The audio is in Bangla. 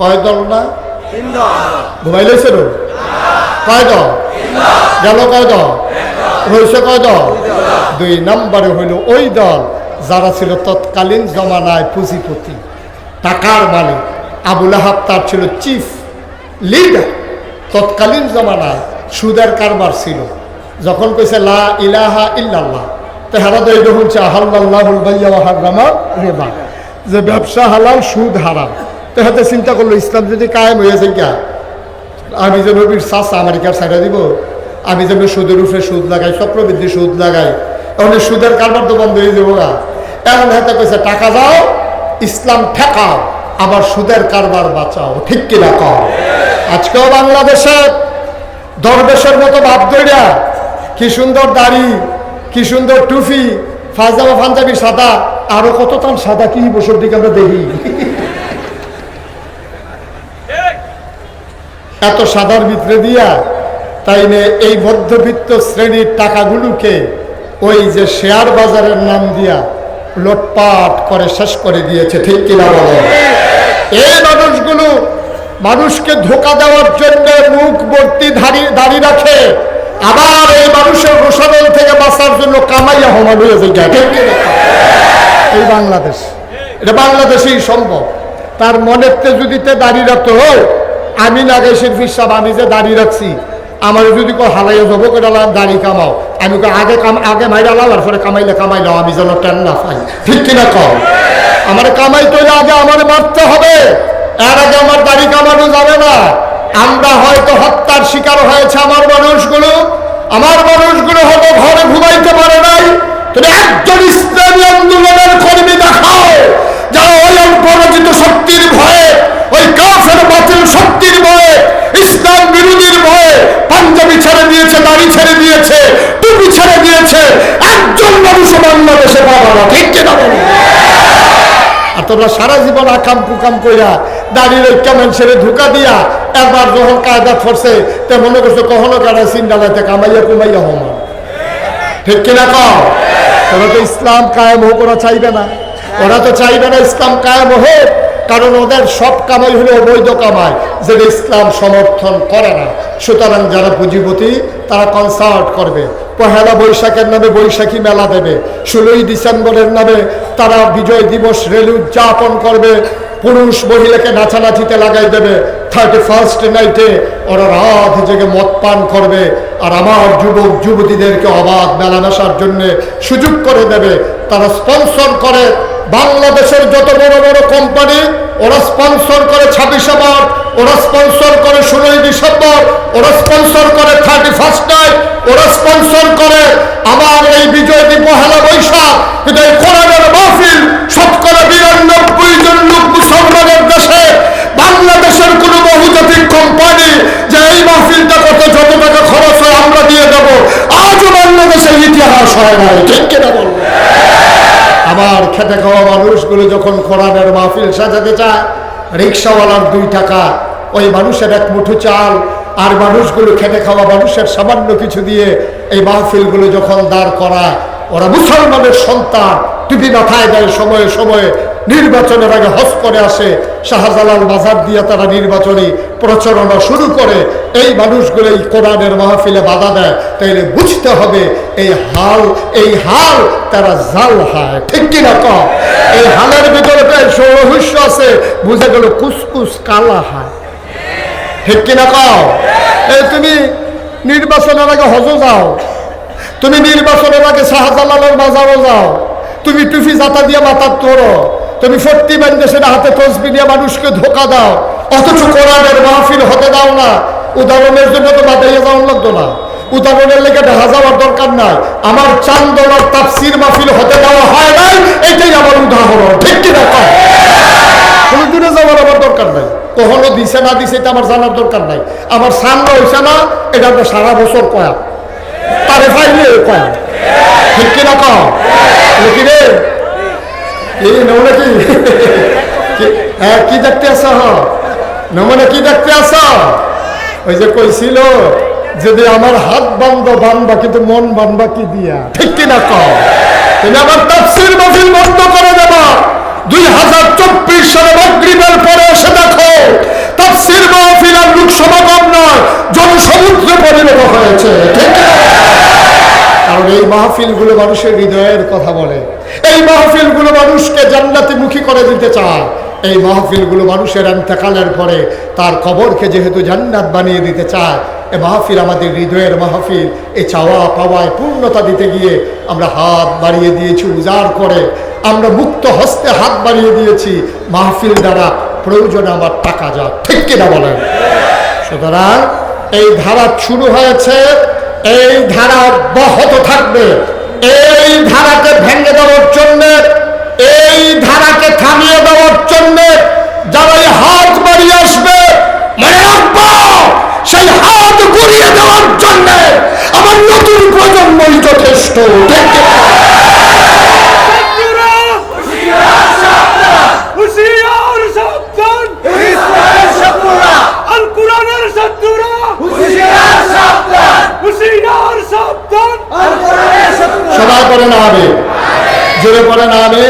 কয় দল না? ঘুমাই লইছে রো কয় দল? গেল কয় দল? রয়েছে কয় দল? দুই নম্বরে হইল ওই দল যারা ছিল তৎকালীন জমানায় পুঁজিপতি। টাকার মালিক। আবুল আহাব তার ছিল চিফ লিডার তৎকালীন জমানায় সুদের কারবার ছিল। যখন কইছে লা ইলাহা ইল্লাল্লাহ তো হেরা তো এইটা হচ্ছে আহাল্লাহুল বাইয়া হারামা রেবা যে ব্যবসা হালাল সুদ হারাম। তো হাতে চিন্তা করল, ইসলাম যদি কায়েম হয়েছে কে আমি যে নবীর আমেরিকার সাইডে দিব, আমি যেন সুদের উপরে সুদ লাগাই, চক্রবৃদ্ধি সুদ লাগাই এখন সুদের কারবার তো বন্ধ হয়ে যাব গা। এমন হাতে কইছে, টাকা দাও, ইসলাম ঠেকাও, আবার সুদের কারবার বাঁচাও। ঠিক কিনা কও? আজকেও বাংলাদেশে দরবেশের মতো ভাব দইরা কি সুন্দর দাড়ি, কি সুন্দর টুফি ফাজামা পাঞ্জাবি সাদা, আরও কত তার সাদা কি বছর দিকে আমরা দেখি? এত সাদার ভিতরে দিয়া তাই নে এই মধ্যবিত্ত শ্রেণির টাকাগুলোকে ওই যে শেয়ার বাজারের নাম দিয়া লোটপাট করে শেষ করে দিয়েছে, ঠিক কিনা বলো এই মানুষগুলো মানুষকে ধোকা দেওয়ার জন্য মুখ দাড়ি দাঁড়িয়ে রাখে, আবার এই মানুষের রোষাদল থেকে বাঁচার জন্য কামাইয়া হমান হয়ে যায়? এই বাংলাদেশ। এটা বাংলাদেশেই সম্ভব। তার মনের তে যদি তে দাঁড়িয়ে রাখতো হো আমি লাগাইছেন ফিসাব আমি যে দাঁড়িয়ে রাখছি, আমার যদি কেউ হালাইয়া যাব করে দাড়ি কামাও। আমি আগে কাম, আগে মাইরা লাও আর পরে কামাইলে কামাইলাও আমি যেন টেন না পাই। ঠিক কিনা কও? আমার কামাই তো আগে আমার মারতে হবে। এর আগে আমার দাড়ি কামানো যাবে না। আমরা হয়তো হত্যার শিকার হয়েছে আমার মানুষগুলো। আমার মানুষগুলো হয়তো ঘরে ঘুমাইতে পারে নাই। তুমি একজন ইসলামী আন্দোলনের কর্মী দেখাও যারা ওই পরাজিত শক্তির ভয়ে ওই কাফের বাতিল শক্তির ভয়ে ইসলাম বিরোধীর ভয়ে পাঞ্জাবি ছেড়ে দিয়েছে দাড়ি ছেড়ে দিয়েছে টুপি ছেড়ে দিয়েছে একজন মানুষ বাংলাদেশে পাবা না ঠিক কিনা বলো আর তোমরা সারা জীবন আকাম কুকাম কইরা দাঁড়িয়ে কেমন ছেড়ে ধোকা দিয়া একবার যখন কায়দা ফরছে, তে মনে করছ কখনো কারা সিন্ডালাতে কামাইয়া কুমাইয়া হমা ঠিক কিনা কও? ওরা তো ইসলাম কায়েম হোক, ওরা চাইবে না। ওরা তো চাইবে না ইসলাম কায়েম হোক, কারণ ওদের সব কামাই হলো অবৈধ কামাই, যেটা ইসলাম সমর্থন করে না। সুতরাং যারা পুঁজিপতি, তারা কনসার্ট করবে। পহেলা বৈশাখের নামে বৈশাখী মেলা দেবে। ষোলোই ডিসেম্বরের নামে তারা বিজয় দিবস রেলি উদযাপন করবে। পুরুষ মহিলাকে নাচানাচিতে লাগাই দেবে। থার্টি ফার্স্ট নাইটে ওরা রাত জেগে মদ পান করবে। আর আমার যুবক, যুবতীদেরকে অবাধ মেলামেশার জন্য সুযোগ করে দেবে। তারা স্পন্সর করে বাংলাদেশের যত বড় বড় কোম্পানি ওরা স্পন্সর করে ছাব্বিশে মার্চ, ওরা স্পন্সর করে ষোলোই ডিসেম্বর, ওরা স্পন্সর করে থার্টি ফার্স্ট নাইট ওরা স্পন্সর করে আমার এই বিজয় দিন পহেলা বৈশাখ, কিন্তু এই কোরআনের মাহফিল শতকরা বিরানব্বই জন লোক মুসলমানের দেশে, বাংলাদেশের কোন বহুজাতিক কোম্পানি যে এই মাহফিলটা করতে যত টাকা খরচ হয় আমরা দিয়ে দেব। আজও বাংলাদেশের ইতিহাস হয় ঠিক আবার খেতে খাওয়া মানুষগুলো যখন কোরআনের মাহফিল সাজাতে চায়, রিক্সাওয়ালার দুই টাকা, ওই মানুষের এক মুঠো চাল আর মানুষগুলো খেতে খাওয়া মানুষের সামান্য কিছু দিয়ে এই মাহফিলগুলো যখন দাঁড় করা ওরা মুসলমানের সন্তান। টুপি মাথায় দেয় সময়ে সময়ে নির্বাচনের আগে হজ করে আসে, শাহজালাল বাজার দিয়ে তারা নির্বাচনী প্রচারণা শুরু করে, এই মানুষগুলো এই কোরআনের মাহফিলে বাধা দেয়, তাইলে বুঝতে হবে এই হাল এই হাল তারা জাল হয়। ঠিক কিনা কম এই হালের ভিতরে প্রায় রহস্য আছে, বুঝে গেল কুসকুস কালা হয়। ঠিক কিনা কও? এই তুমি নির্বাচনের আগে হজ যাও। তুমি নির্বাচনের আগে শাহজালালের বাজারও যাও। তুমি টুফি জাতা দিয়ে মাথার তোরো তুমি সত্যি দেশের হাতে তসবি দিয়ে মানুষকে ধোকা দাও। অথচ কোরআনের মাহফিল হতে দাও না। উদাহরণের জন্য তো বাদাইয়ে যাওয়ার লাগতো না। উদাহরণের লেগে দেখা যাওয়ার দরকার নাই। আমার চান্দনার তাফসির মাহফিল হতে দেওয়া হয় নাই। এটাই আমার উদাহরণ। ঠিক কোনো দূরে যাওয়ার আমার দরকার নাই কখনো দিছে না দিছে, এটা আমার জানার দরকার নাই। আমার সামনে হয়েছে না, এটা আমরা সারা বছর কয়া। তারে ফাইলে কয়া। ঠিক কিনা কি রে এই নমুনা কি হ্যাঁ কি দেখতে আস নমুনা কি দেখতে আস ওই যে কইছিল, যদি আমার হাত বান্ধ বানবা কিন্তু মন বানবা কি দিয়া? ঠিক কিনা কম তুমি আমার তাফসির মাহফিল বন্ধ করে দেবা। দুই হাজার চব্বিশ সালে মাগরিবের পরে দেখো তাফসির মাহফিল আর লোক সমাগম নয়, জনসমুদ্রে পরিণত হয়েছে। কারণ এই মানুষের হৃদয়ের কথা বলে। এই মানুষকে জান্নাতি মুখী করে দিতে চায়। এই মানুষের পরে তার কবরকে যেহেতু জান্নাত বানিয়ে দিতে চায়, এ মাহফিল আমাদের হৃদয়ের মাহফিল। এ চাওয়া পাওয়ায় পূর্ণতা দিতে গিয়ে আমরা হাত বাড়িয়ে দিয়েছি, উজাড় করে আমরা মুক্ত হস্তে হাত বাড়িয়ে দিয়েছি মাহফিল দ্বারা। প্রয়োজনে আমার টাকা যাক ঠিক কিনা বলেন? সুতরাং এই ধারা শুরু হয়েছে, এই ধারা অব্যাহত থাকবে। এই ধারাকে ভেঙে দেওয়ার জন্য, এই ধারাকে থামিয়ে দেওয়ার জন্য যারা হাত বাড়িয়ে আসবে, মনে রাখব, সেই হাত গুড়িয়ে দেওয়ার জন্য আমার নতুন প্রজন্মই যথেষ্ট, ঠিক পড়ে জোরে পড়েন না হবে